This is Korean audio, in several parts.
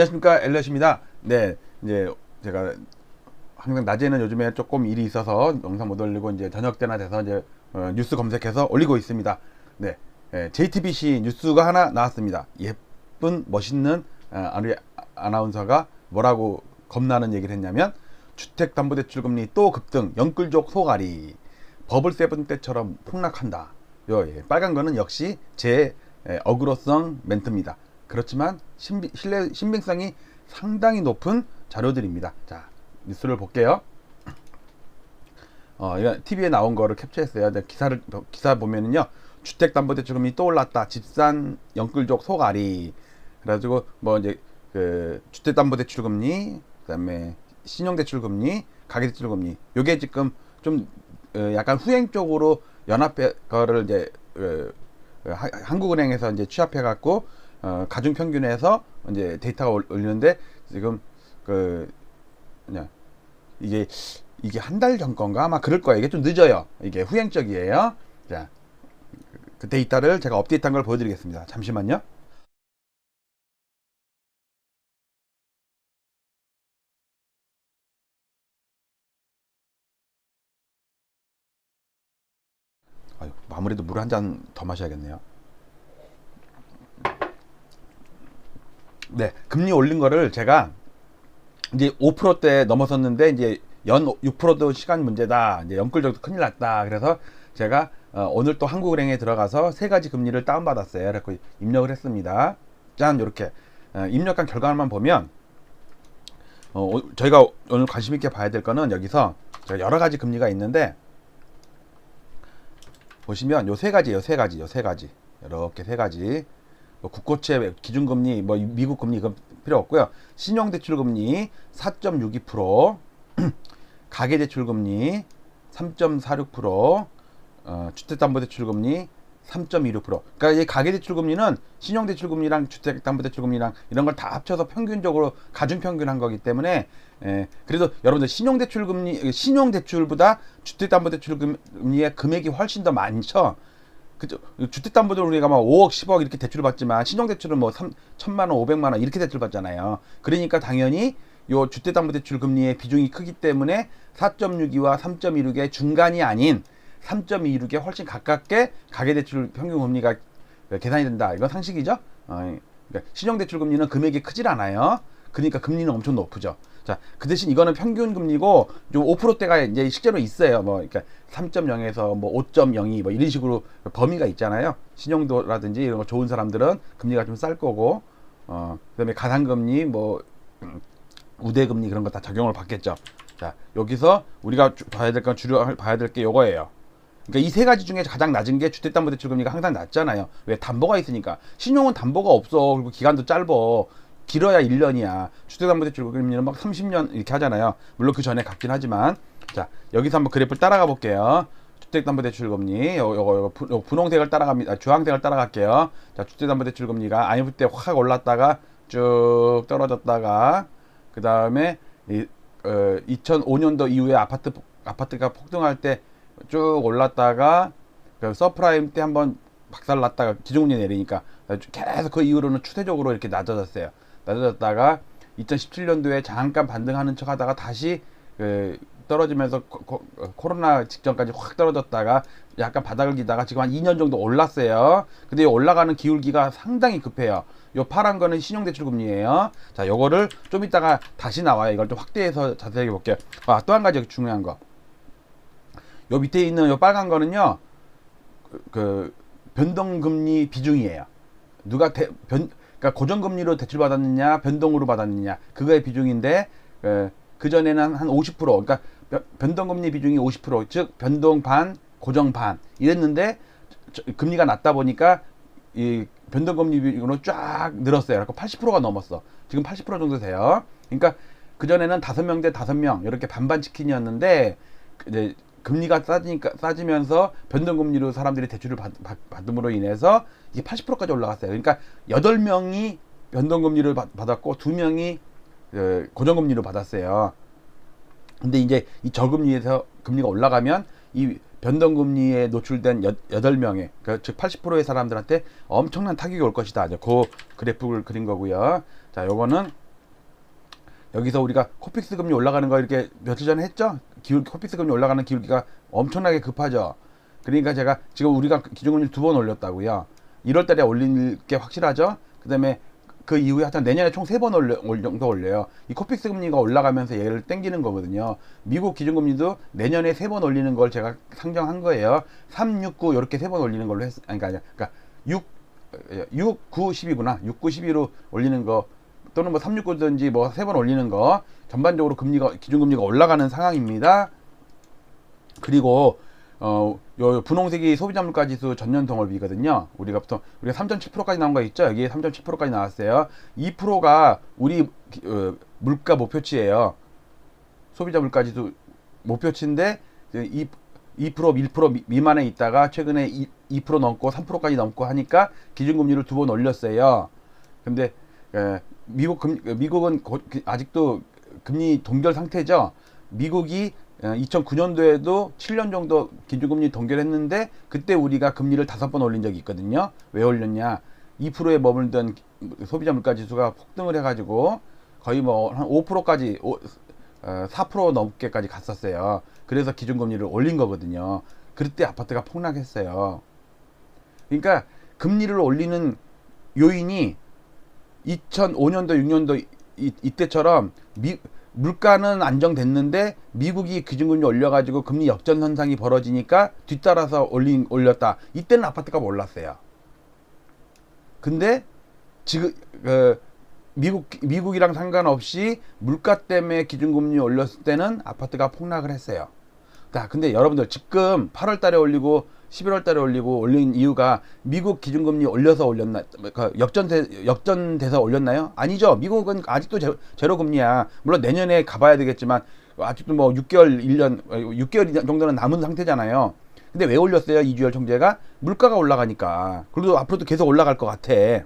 안녕하십니까 엘럿입니다. 네, 이제 제가 항상 낮에는 요즘에 조금 일이 있어서 영상 못 올리고 이제 저녁 때나 돼서 이제 어, 뉴스 검색해서 올리고 있습니다. 네, 예, JTBC 뉴스가 하나 나왔습니다. 예쁜 멋있는 어, 아리 아나운서가 뭐라고 겁나는 얘기를 했냐면 주택담보대출금리 또 급등, 영끌족 소가리, 버블 세븐 때처럼 폭락한다. 요 예, 빨간 거는 역시 제 예, 어그로성 멘트입니다. 그렇지만 신비, 신뢰, 신빙성이 상당히 높은 자료들입니다. 자, 뉴스를 볼게요. 어, 이거 TV에 나온 거를 캡처했어요. 기사를 기사 보면은요. 주택담보대출금이 또 올랐다. 집산 영끌족 소가리. 그래가지고 뭐 이제 그 주택담보대출금리, 그다음에 신용대출금리, 가계대출금리. 요게 지금 좀 어, 약간 후행 쪽으로 연합해 거를 이제 어, 하- 한국은행에서 이제 취합해 갖고 어, 가중 평균에서 이제 데이터가 올- 올리는데 지금 그 이게 이게 한 달 전 건가 아마 그럴 거예요. 이게 좀 늦어요. 이게 후행적이에요. 자, 그 데이터를 제가 업데이트한 걸 보여드리겠습니다. 잠시만요. 아유, 아무래도 물 한 잔 더 마셔야겠네요. 네, 금리 올린 거를 제가 이제 5%대 넘어섰는데 이제 연 6%도 시간 문제다. 이제 연끌 정도 큰일 났다. 그래서 제가 어, 오늘 또 한국은행에 들어가서 세 가지 금리를 다운받았어요. 그래서 입력을 했습니다. 짠, 이렇게 어, 입력한 결과만 보면 어, 오- 저희가 오늘 관심 있게 봐야 될 거는 여기서 여러 가지 금리가 있는데 보시면 요 세 가지예요. 세 가지, 요세 가지. 이렇게 세 가지. 뭐 국고채 기준금리, 뭐 미국 금리 필요 없고요. 신용대출금리 4.62%, 가계대출금리 3.46%, 어, 주택담보대출금리 3.26%. 그러니까 이 가계대출금리는 신용대출금리랑 주택담보대출금리랑 이런 걸 다 합쳐서 평균적으로 가중평균한 거기 때문에 예, 그래도 여러분들 신용대출금리 신용대출보다 주택담보대출금리의 금액이 훨씬 더 많죠. 그죠? 주택담보대출 우리가 막 5억, 10억 이렇게 대출 받지만 신용대출은 뭐 3, 1000만 원, 500만 원 이렇게 대출 받잖아요. 그러니까 당연히 요 주택담보대출 금리의 비중이 크기 때문에 4.62와 3.16의 중간이 아닌 3.26에 훨씬 가깝게 가계대출 평균 금리가 계산이 된다. 이건 상식이죠? 어, 그러니까 신용대출 금리는 금액이 크질 않아요. 그러니까 금리는 엄청 높죠. 자, 그 대신 이거는 평균 금리고 좀 5%대가 이제 실제로 있어요. 뭐 그러니까 3.0에서 뭐 5.02 뭐 이런 식으로 범위가 있잖아요. 신용도라든지 이런 거 좋은 사람들은 금리가 좀 쌀 거고 어, 그다음에 가상 금리 뭐 음, 우대 금리 그런 거 다 적용을 받겠죠. 자, 여기서 우리가 주- 봐야 될 건 주로 봐야 될 게 요거예요. 그러니까 이 세 가지 중에 가장 낮은 게 주택담보대출 금리가 항상 낮잖아요. 왜 담보가 있으니까 신용은 담보가 없어 그리고 기간도 짧어 길어야 1년이야. 주택담보대출금리는 막 30년 이렇게 하잖아요. 물론 그 전에 같긴 하지만 자 여기서 한번 그래프를 따라가 볼게요. 주택담보대출금리 요거 요거 요 분홍색을 따라갑니다. 아, 주황색을 따라갈게요. 자 주택담보대출금리가 IMF 때확 올랐다가 쭉 떨어졌다가 그 다음에 이, 어, 2005년도 이후에 아파트 아파트가 폭등할 때 쭉 올랐다가 그 서프라임 때 한번 박살났다가 기준금리 내리니까 계속 그 이후로는 추세적으로 이렇게 낮아졌어요. 낮아졌다가 2017년도에 잠깐 반등하는 척 하다가 다시 그 떨어지면서 코, 로나 직전까지 확 떨어졌다가 약간 바닥을 기다가 지금 한 2년 정도 올랐어요. 근데 이 올라가는 기울기가 상당히 급해요. 요 파란 거는 신용대출 금리예요. 자, 요거를 좀 이따가 다시 나와요. 이걸 좀 확대해서 자세하게 볼게요. 아, 또 한 가지 중요한 거. 요 밑에 있는 요 빨간 거는요. 그, 그 변동금리 비중이에요. 누가 대, 변, 그러니까 고정금리로 대출 받았느냐, 변동으로 받았느냐, 그거의 비중인데 그, 그 전에는 한 50%, 그러니까 변- 변동금리 비중이 50%, 즉 변동 반, 고정 반 이랬는데 저- 금리가 낮다 보니까 이 변동금리 비중으로 쫙 늘었어요. 그래서 80%가 넘었어. 지금 80% 정도 돼요. 그러니까 그 전에는 다섯 명 대 다섯 명 이렇게 반반 치킨이었는데 이제 금리가 싸지니까 싸지면서 변동금리로 사람들이 대출을 받, 받, 받 음으로 인해서 이게 80%까지 올라갔어요. 그러니까 여덟 명이 변동금리를 받, 받았고 두 명이 어, 고정금리로 받았어요. 근데 이제 이 저금리에서 금리가 올라가면 이 변동금리에 노출된 여, 여덟 명의 그러니까 즉 80%의 사람들한테 엄청난 타격이 올 것이다. 이제 그 그래프를 그린 거고요. 자, 요거는 여기서 우리가 코픽스 금리 올라가는 거 이렇게 며칠 전에 했죠? 기울 코픽스 금리 올라가는 기울기가 엄청나게 급하죠. 그러니까 제가 지금 우리가 기준금리 두 번 올렸다고요. 1월 달에 올릴 게 확실하죠? 그다음에 그 이후에 하여튼 내년에 총 세 번 올려, 올 정도 올려요. 이 코픽스 금리가 올라가면서 얘를 땡기는 거거든요. 미국 기준금리도 내년에 세 번 올리는 걸 제가 상정한 거예요. 3, 6, 9 이렇게 세 번 올리는 걸로 했, 아니, 그러니까, 그러니까 6, 6, 9, 10이구나. 6, 9, 12로 올리는 거 또는 뭐 3, 6, 9든지 뭐 세 번 올리는 거 전반적으로 금리가 기준금리가 올라가는 상황입니다. 그리고 어, 요 분홍색이 소비자 물가 지수 전년 동월비거든요. 우리가 보통 우리가 3.7%까지 나온 거 있죠? 여기에 3.7%까지 나왔어요. 2%가 우리 어, 물가 목표치예요. 소비자 물가 지수 목표치인데 2, 2% 1% 미만에 있다가 최근에 2, 2% 넘고 3%까지 넘고 하니까 기준금리를 두 번 올렸어요. 근데 에, 미국 금, 미국은 고, 그, 아직도 금리 동결 상태죠. 미국이 2009년도에도 7년 정도 기준금리 동결했는데 그때 우리가 금리를 다섯 번 올린 적이 있거든요. 왜 올렸냐? 2%에 머물던 소비자 물가 지수가 폭등을 해가지고 거의 뭐 한 5%까지 5, 어, 4% 넘게까지 갔었어요. 그래서 기준금리를 올린 거거든요. 그때 아파트가 폭락했어요. 그러니까 금리를 올리는 요인이 2005년도 6년도 이, 이때처럼 미, 물가는 안정됐는데 미국이 기준금리 올려가지고 금리 역전 현상이 벌어지니까 뒤따라서 올린 올렸다. 이때는 아파트가 올랐어요. 근데 지금 그 미국 미국이랑 상관없이 물가 때문에 기준금리 올렸을 때는 아파트가 폭락을 했어요. 자, 근데 여러분들 지금 8월 달에 올리고 11월 달에 올리고 올린 이유가 미국 기준금리 올려서 올렸나 그 역전돼 역전돼서 올렸나요? 아니죠. 미국은 아직도 제, 제로 금리야. 물론 내년에 가봐야 되겠지만 아직도 뭐 6개월 1년 6개월 정도는 남은 상태잖아요. 근데 왜 올렸어요? 이주열 총재가 물가가 올라가니까. 그리고 앞으로도 계속 올라갈 것 같아.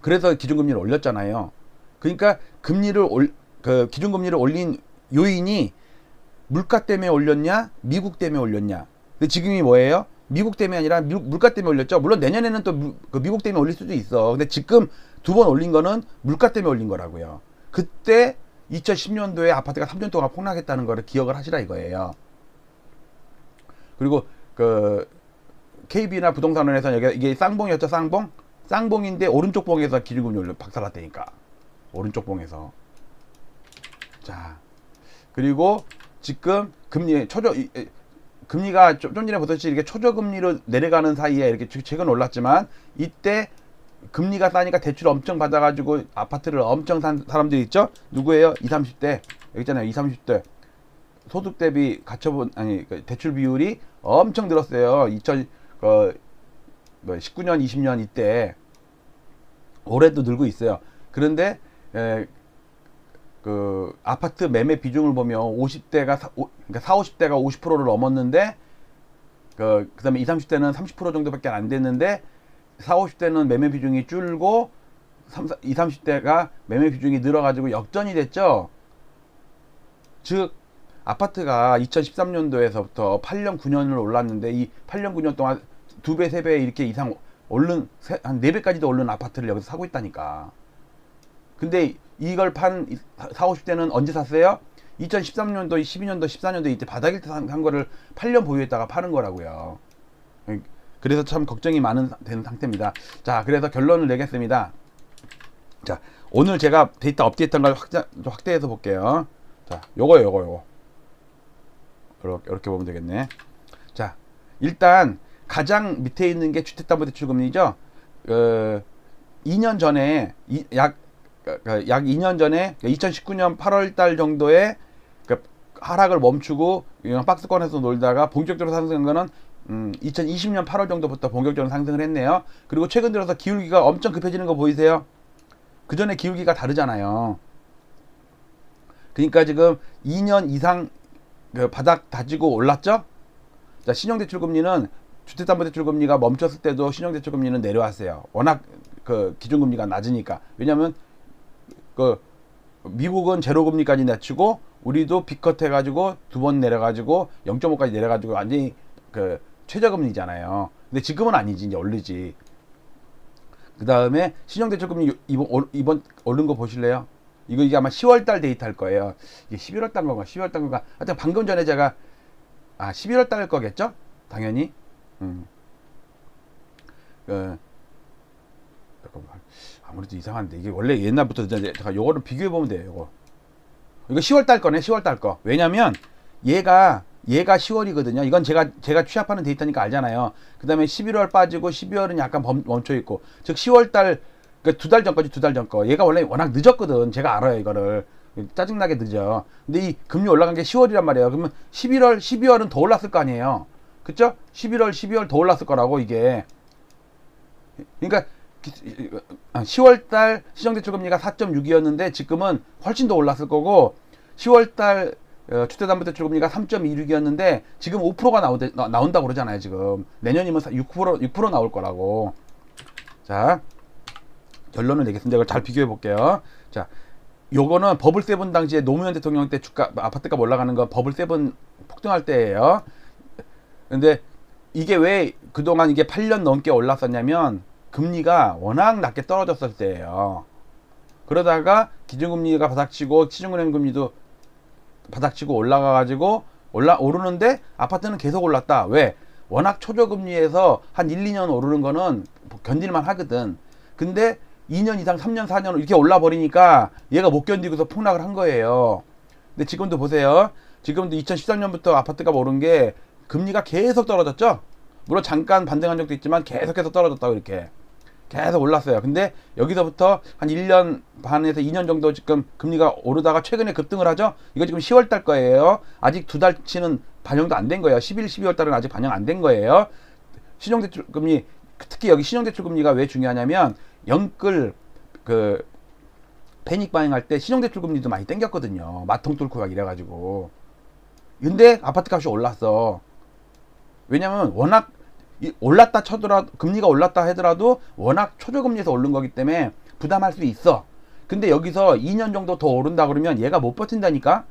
그래서 기준금리를 올렸잖아요. 그러니까 금리를 올, 그 기준금리를 올린 요인이 물가 때문에 올렸냐, 미국 때문에 올렸냐. 근데 지금이 뭐예요? 미국 때문에 아니라 미국 물가 때문에 올렸죠. 물론 내년에는 또 미, 그 미국 때문에 올릴 수도 있어. 근데 지금 두 번 올린 거는 물가 때문에 올린 거라고요. 그때 2010년도에 아파트가 3년 동안 폭락했다는 거를 기억을 하시라 이거예요. 그리고 그 KB나 부동산원에서 여기 이게 쌍봉이었죠, 쌍봉? 쌍봉인데 오른쪽 봉에서 기준금리 박살났다니까. 오른쪽 봉에서. 자. 그리고 지금 금리 초저 금리가 좀 전에 보듯이 이렇게 초저금리로 내려가는 사이에 이렇게 최근 올랐지만 이때 금리가 싸니까 대출 엄청 받아가지고 아파트를 엄청 산 사람들이 있죠? 누구예요? 20, 30대. 여기 있잖아요. 20, 30대. 소득 대비 가처분, 아니, 그 대출 비율이 엄청 늘었어요. 2000, 그, 뭐 19년, 20년 이때. 올해도 늘고 있어요. 그런데, 에, 그 아파트 매매 비중을 보면 50대가 사, 오, 그러니까 4, 50대가 50%를 넘었는데 그 그다음에 20, 30대는 30% 정도밖에 안 됐는데 4, 50대는 매매 비중이 줄고 3, 20, 30대가 매매 비중이 늘어가지고 역전이 됐죠. 즉 아파트가 2013년도에서부터 8년 9년을 올랐는데 이 8년 9년 동안 두 배, 세 배 이렇게 이상 오른 한 네 배까지도 오른 아파트를 여기서 사고 있다니까. 근데 이걸 판 4, 50대는 언제 샀어요? 2013년도, 12년도, 14년도 이때 바닥일 때 산 거를 8년 보유했다가 파는 거라고요. 그래서 참 걱정이 많은 되는 상태입니다. 자, 그래서 결론을 내겠습니다. 자, 오늘 제가 데이터 업데이트한 걸 확대, 확대해서 볼게요. 자, 요거 요거 요거. 이렇게, 이렇게 보면 되겠네. 자, 일단 가장 밑에 있는 게 주택담보대출금리죠. 어, 2년 전에 이, 약, 그, 약 2년 전에 2019년 8월 달 정도에 그 하락을 멈추고 박스권에서 놀다가 본격적으로 상승한 거는 음, 2020년 8월 정도부터 본격적으로 상승을 했네요. 그리고 최근 들어서 기울기가 엄청 급해지는 거 보이세요? 그 전에 기울기가 다르잖아요. 그러니까 지금 2년 이상 그 바닥 다지고 올랐죠? 자, 신용대출금리는 주택담보대출금리가 멈췄을 때도 신용대출금리는 내려왔어요. 워낙 그 기준금리가 낮으니까. 왜냐하면 그 미국은 제로금리까지 낮추고 우리도 비컷 해가지고 두 번 내려가지고 0.5까지 내려가지고 완전히 그 최저금리잖아요. 근데 지금은 아니지 이제 오르지. 그 다음에 신용대출금리 요- 이번 올- 이번 오른 거 보실래요? 이거 이게 아마 10월달 데이터일 거예요. 이게 11월달 건가 12월달 건가. 하여튼 방금 전에 제가 아 11월달 거겠죠? 당연히. 음. 그 잠깐만. 아무래도 이상한데 이게 원래 옛날부터 제가 요거를 비교해 보면 돼요. 요거. 이거 10월 달 거네. 10월 달 거. 왜냐면 얘가 얘가 10월이거든요. 이건 제가 제가 취합하는 데이터니까 알잖아요. 그다음에 11월 빠지고 12월은 약간 범- 멈춰 있고 즉 10월 달 그두달 전까지 두 달 전 거. 얘가 원래 워낙 늦었거든. 제가 알아요 이거를. 짜증나게 늦어. 근데 이 금리 올라간 게 10월이란 말이에요. 그러면 11월, 12월은 더 올랐을 거 아니에요. 그쵸? 11월, 12월 더 올랐을 거라고 이게. 그러니까 10월 달 시정 대출 금리가 4.6이었는데 지금은 훨씬 더 올랐을 거고 10월 달 어, 주택담보대출 금리가 3.26이었는데 지금 5%가 나오대, 나, 나온다고 그러잖아요, 지금. 내년이면 6% 6% 나올 거라고. 자. 결론을 내겠습니다. 이걸 잘 비교해 볼게요. 자. 요거는 버블 세븐 당시에 노무현 대통령 때 주가 아파트가 올라가는 거 버블 세븐 폭등할 때예요. 근데 이게 왜 그동안 이게 8년 넘게 올랐었냐면 금리가 워낙 낮게 떨어졌을 때예요. 그러다가 기준금리가 바닥치고 시중은행 금리도 바닥치고 올라가 가지고 올라 오르는데 아파트는 계속 올랐다. 왜? 워낙 초저금리에서 한 1, 2년 오르는 거는 견딜만 하거든. 근데 2년 이상 3년 4년 이렇게 올라 버리니까 얘가 못 견디고서 폭락을 한 거예요. 근데 지금도 보세요. 지금도 2013년부터 아파트가 오른 게 금리가 계속 떨어졌죠. 물론 잠깐 반등한 적도 있지만 계속해서 떨어졌다고 이렇게 계속 올랐어요. 근데 여기서부터 한 1년 반에서 2년 정도 지금 금리가 오르다가 최근에 급등을 하죠. 이거 지금 10월 달 거예요. 아직 두 달치는 반영도 안 된 거예요. 11, 12월 달은 아직 반영 안 된 거예요. 신용대출 금리 특히 여기 신용대출 금리가 왜 중요하냐면 영끌 그 패닉 바잉할 때 신용대출 금리도 많이 땡겼거든요. 마통 뚫고 막 이래가지고. 근데 아파트 값이 올랐어. 왜냐면 워낙 이- 올랐다 쳐더라도 금리가 올랐다 하더라도 워낙 초저금리에서 오른 거기 때문에 부담할 수 있어. 근데 여기서 2년 정도 더 오른다 그러면 얘가 못 버틴다니까.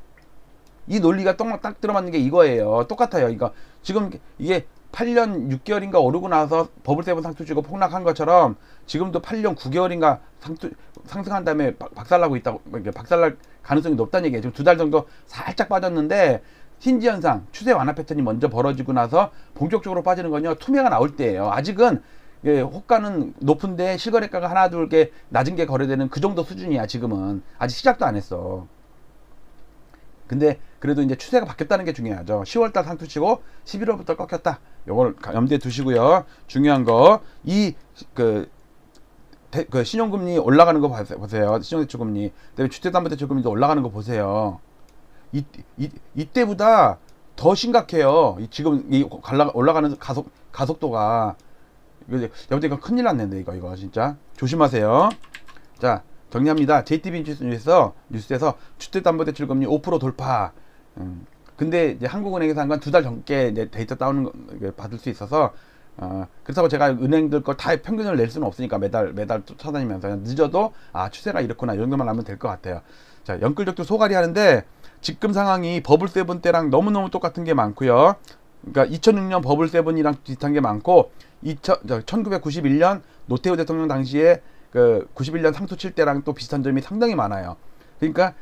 이 논리가 딱, 딱 들어맞는 게 이거예요. 똑같아요. 이거 지금 이게 8년 6개월인가 오르고 나서 버블세븐 상투 주고 폭락한 것처럼 지금도 8년 9개월인가 상투, 상승한 다음에 박- 박살나고 있다고 박살날 가능성이 높다는 얘기예요. 지금 두 달 정도 살짝 빠졌는데 신지 현상, 추세 완화 패턴이 먼저 벌어지고 나서 본격적으로 빠지는 건요 투매가 나올 때예요. 아직은 예, 호가는 높은데 실거래가가 하나 둘개 낮은 게 거래되는 그 정도 수준이야 지금은 아직 시작도 안 했어. 근데 그래도 이제 추세가 바뀌었다는 게 중요하죠. 10월달 상투치고 11월부터 꺾였다. 요걸 가- 염두에 두시고요. 중요한 거 이그 그 신용금리 올라가는 거 보세요. 신용대출금리, 그다음에 주택담보대출금리도 올라가는 거 보세요. 이, 이 이때보다 더 심각해요. 이 지금 이 갈라, 올라가는 가속 가속도가 이거 이거 큰일 났는데 이거 이거 진짜 조심하세요. 자 정리합니다. JTB 뉴스에서 뉴스에서 주택담보대출금리 5% 돌파. 음, 근데 이제 한국은행에서 한 건 두 달 전께 이제 데이터 다운 받을 수 있어서 어, 그렇다고 제가 은행들 거다 평균을 낼 수는 없으니까 매달 매달 쫓아다니면서 그냥 늦어도 아 추세가 이렇구나 이 정도만 하면 될 것 같아요. 자 연끌적도 소갈이 하는데 지금 상황이 버블 세븐 때랑 너무 너무 똑같은 게 많고요. 그러니까 2006년 버블 세븐이랑 비슷한 게 많고 2000, 1991년 노태우 대통령 당시에 그 91년 상투 칠 때랑 또 비슷한 점이 상당히 많아요. 그러니까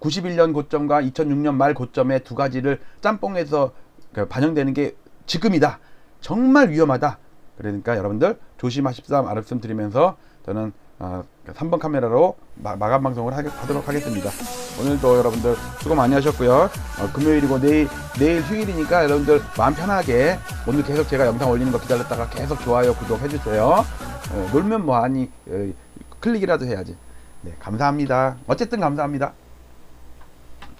91년 고점과 2006년 말 고점의 두 가지를 짬뽕해서 그 반영되는 게 지금이다. 정말 위험하다. 그러니까 여러분들 조심하십사 말씀 드리면서 저는 어, 3번 카메라로 마, 감 방송을 하게, 하도록 하겠습니다. 오늘도 여러분들 수고 많이 하셨고요. 어, 금요일이고 내일 내일 휴일이니까 여러분들 마음 편하게 오늘 계속 제가 영상 올리는 거 기다렸다가 계속 좋아요 구독 해 주세요. 어, 놀면 뭐하니 어, 클릭이라도 해야지. 네 감사합니다. 어쨌든 감사합니다.